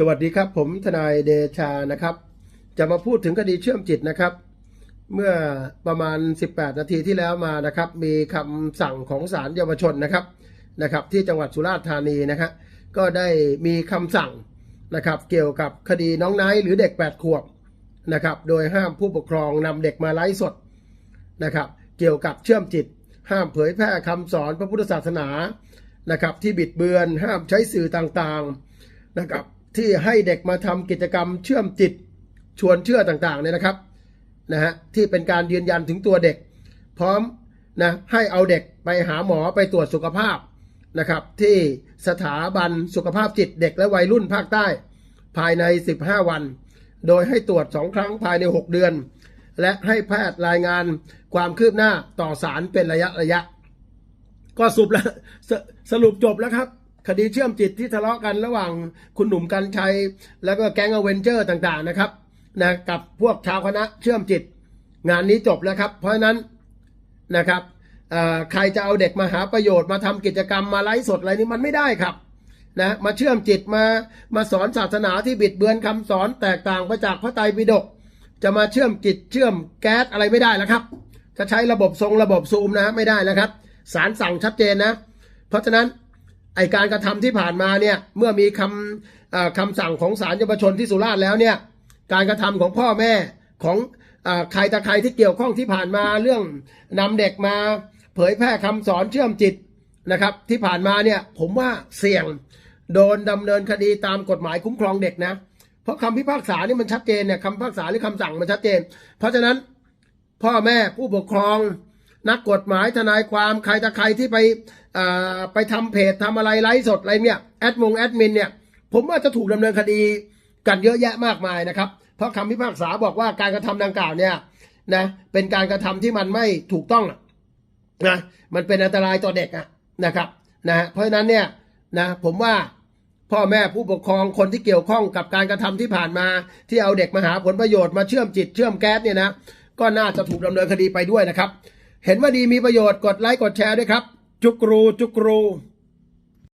สวัสดีครับ ผมทนายเดชานะครับ จะมาพูดถึงคดีเชื่อมจิตนะครับ เมื่อประมาณ 18 นาทีที่แล้วมานะครับ มีคำสั่งของศาลเยาวชนนะครับนะครับ ที่จังหวัดสุราษฎร์ธานีนะครับก็ได้มีคำสั่งนะครับ เกี่ยวกับคดีน้องไนท์หรือเด็ก 8 ขวบนะครับ โดยห้ามผู้ปกครองนำเด็กมาไลฟ์สดนะครับ เกี่ยวกับเชื่อมจิต ห้ามเผยแพร่คำสอนพระพุทธศาสนานะครับ ที่บิดเบือนห้ามใช้สื่อต่างๆนะครับ ที่ให้เด็กมาทำกิจกรรมเชื่อมจิตชวนเชื่อต่างๆเนี่ยนะครับนะฮะที่เป็นการยืนยันถึงตัวเด็ก พร้อมนะให้เอาเด็กไปหาหมอไปตรวจสุขภาพนะครับ ที่สถาบันสุขภาพจิตเด็กและวัยรุ่นภาคใต้ ภายใน 15 วัน โดยให้ตรวจ 2 ครั้งภายใน 6 เดือน และให้แพทย์รายงานความคืบหน้าต่อสารเป็นระยะระยะ ก็สรุปแล้วสสรุปจบแล้วครับ คดีเชื่อมจิตที่ทะเลาะกันระหว่างคุณหนุ่มกัญชัย แล้วก็แก๊งอเวนเจอร์ต่างๆนะครับนะกับพวกชาวคณะเชื่อมจิต งานนี้จบแล้วครับ เพราะฉะนั้นนะครับใครจะเอาเด็กมาหาประโยชน์มาทำกิจกรรมมาไลฟ์สดอะไรนี้มันไม่ได้ครับนะมาเชื่อมจิตมามาสอนศาสนาที่บิดเบือนคำสอนแตกต่างไปจากพระไตรปิฎกจะมาเชื่อมจิตเชื่อมแก๊สอะไรไม่ได้แล้วครับ จะใช้ระบบทรงระบบซูมนะไม่ได้นะครับศาลสั่งชัดเจนนะ เพราะฉะนั้น ไอการกระทำที่ผ่านมาเนี่ยเมื่อมีคำคำสั่งของศาลเยาวชนที่สุราษฎร์แล้วเนี่ยการกระทำของพ่อแม่ของอใครตะใครที่เกี่ยวข้องที่ผ่านมาเรื่องนำเด็กมาเผยแพร่คำสอนเชื่อมจิตนะครับ ที่ผ่านมาเนี่ยผมว่าเสี่ยงโดนดำเนินคดีตามกฎหมายคุ้มครองเด็กนะ เพราะคำพิพากษานี่มันชัดเจนเนี่ยคำพิพากษาหรือคำสั่งมันชัดเจน เพราะฉะนั้นพ่อแม่ผู้ปกครอง นักกฎหมายทนายความใครตะใครที่ไปไปทำเพจทำอะไรไลฟ์สดอะไรเนี่ยแอดมงแอดมินเนี่ยผมว่าจะถูกดำเนินคดีกันเยอะแยะมากมายนะครับ เพราะคำพิพากษาบอกว่าการกระทำดังกล่าวเนี่ยนะเป็นการกระทำที่มันไม่ถูกต้องนะมันเป็นอันตรายต่อเด็กอะนะครับนะเพราะฉะนั้นเนี่ยนะผมว่าพ่อแม่ผู้ปกครองคนที่เกี่ยวข้องกับการกระทำที่ผ่านมา ที่เอาเด็กมาหาผลประโยชน์มาเชื่อมจิตเชื่อมแก๊สเนี่ยนะก็น่าจะถูกดำเนินคดีไปด้วยนะครับ เห็นว่าดีมีประโยชน์กดไลค์กดแชร์ด้วยครับ จุกรูจุกรู